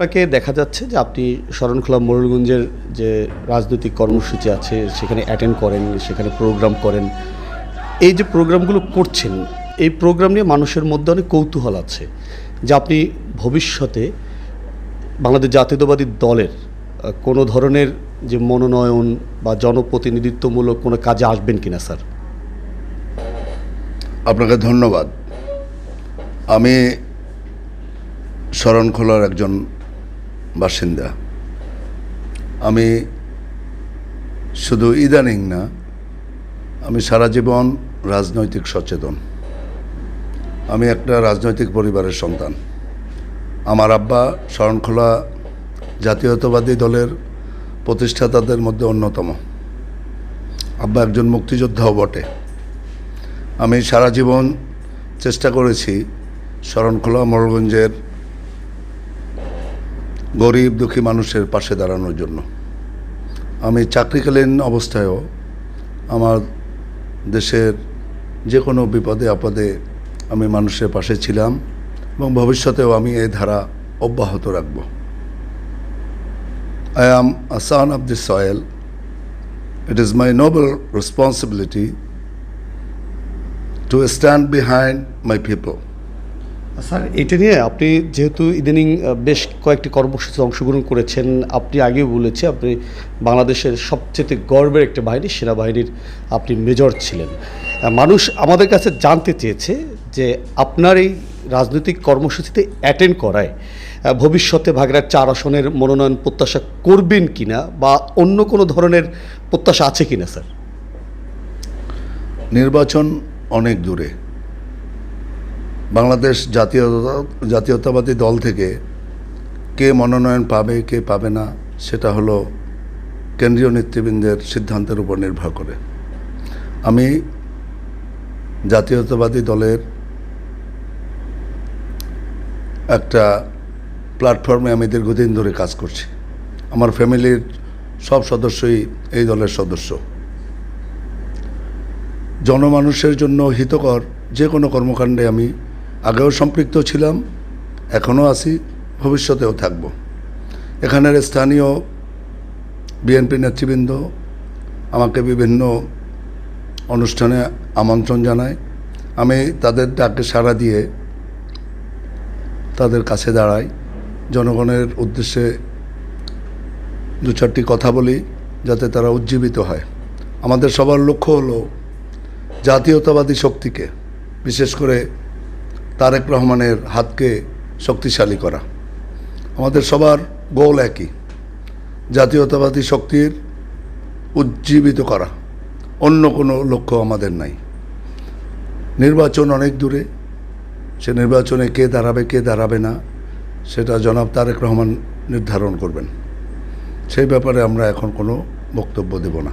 আপনাকে দেখা যাচ্ছে যে আপনি শরণখোলা মোরলগঞ্জের যে রাজনৈতিক কর্মসূচি আছে, সেখানে অ্যাটেন্ড করেন, সেখানে প্রোগ্রাম করেন। এই যে প্রোগ্রামগুলো করছেন, এই প্রোগ্রাম নিয়ে মানুষের মধ্যে অনেক কৌতূহল আছে যে আপনি ভবিষ্যতে বাংলাদেশ জাতীয়তাবাদী দলের কোনো ধরনের যে মনোনয়ন বা জনপ্রতিনিধিত্বমূলক কোনো কাজে আসবেন কিনা, স্যার? আপনাকে ধন্যবাদ। আমি শরণখোলার একজন বাসিন্দা। আমি শুধু ইদানিং না, আমি সারা জীবন রাজনৈতিক সচেতন। আমি একটা রাজনৈতিক পরিবারের সন্তান। আমার আব্বা শরণখোলা জাতীয়তাবাদী দলের প্রতিষ্ঠাতাদের মধ্যে অন্যতম। আব্বা একজন মুক্তিযোদ্ধাও বটে। আমি সারা জীবন চেষ্টা করেছি শরণখোলা মোড়গঞ্জের গরিব দুঃখী মানুষের পাশে দাঁড়ানোর জন্য। আমি চাকরিকালীন অবস্থায়ও আমার দেশের যে কোনো বিপদে আপদে আমি মানুষের পাশে ছিলাম এবং ভবিষ্যতেও আমি এই ধারা অব্যাহত রাখব। I am a son of this soil it is my noble responsibility to stand behind my people. Sir, এটা নিয়ে আপনি যেহেতু ইদানিং বেশ কয়েকটি কর্মসূচিতে অংশগ্রহণ করেছেন, আপনি আগেও বলেছি আপনি বাংলাদেশের সবচেয়ে গর্বের একটা বাহিনী, সেনাবাহিনীর আপনি মেজর ছিলেন। মানুষ আমাদের কাছে জানতে চেয়েছে যে আপনার এই রাজনৈতিক কর্মসূচিতে অ্যাটেন্ড করায় ভবিষ্যতে ভাগরার চার আসনের মনোনয়ন প্রত্যাশা করবেন কিনা বা অন্য কোনো ধরনের প্রত্যাশা আছে কিনা, স্যার? নির্বাচন অনেক দূরে। বাংলাদেশ জাতীয়তা জাতীয়তাবাদী দল থেকে কে মনোনয়ন পাবে, কে পাবে না, সেটা হলো কেন্দ্রীয় নেতৃবৃন্দের সিদ্ধান্তের উপর নির্ভর করে। আমি জাতীয়তাবাদী দলের একটা প্ল্যাটফর্মে আমি দীর্ঘদিন ধরে কাজ করছি। আমার ফ্যামিলির সব সদস্যই এই দলের সদস্য। জনমানুষের জন্য হিতকর যে কোনো কর্মকাণ্ডে আমি আগেও সম্পৃক্ত ছিলাম, এখনও আছি, ভবিষ্যতেও থাকব। এখানের স্থানীয় বিএনপি নেতৃবৃন্দ আমাকে বিভিন্ন অনুষ্ঠানে আমন্ত্রণ জানায়। আমি তাদের ডাকে সাড়া দিয়ে তাদের কাছে দাঁড়াই। জনগণের উদ্দেশ্যে দু চারটি কথা বলি, যাতে তারা উজ্জীবিত হয়। আমাদের সবার লক্ষ্য হলো জাতীয়তাবাদী শক্তিকে, বিশেষ করে তারেক রহমানের হাতকে শক্তিশালী করা। আমাদের সবার গোল একই, জাতীয়তাবাদী শক্তির উজ্জীবিত করা। অন্য কোনো লক্ষ্য আমাদের নাই। নির্বাচন অনেক দূরে, সে নির্বাচনে কে দাঁড়াবে কে দাঁড়াবে না, সেটা জনাব তারেক রহমান নির্ধারণ করবেন। সেই ব্যাপারে আমরা এখন কোনো বক্তব্য দেব না।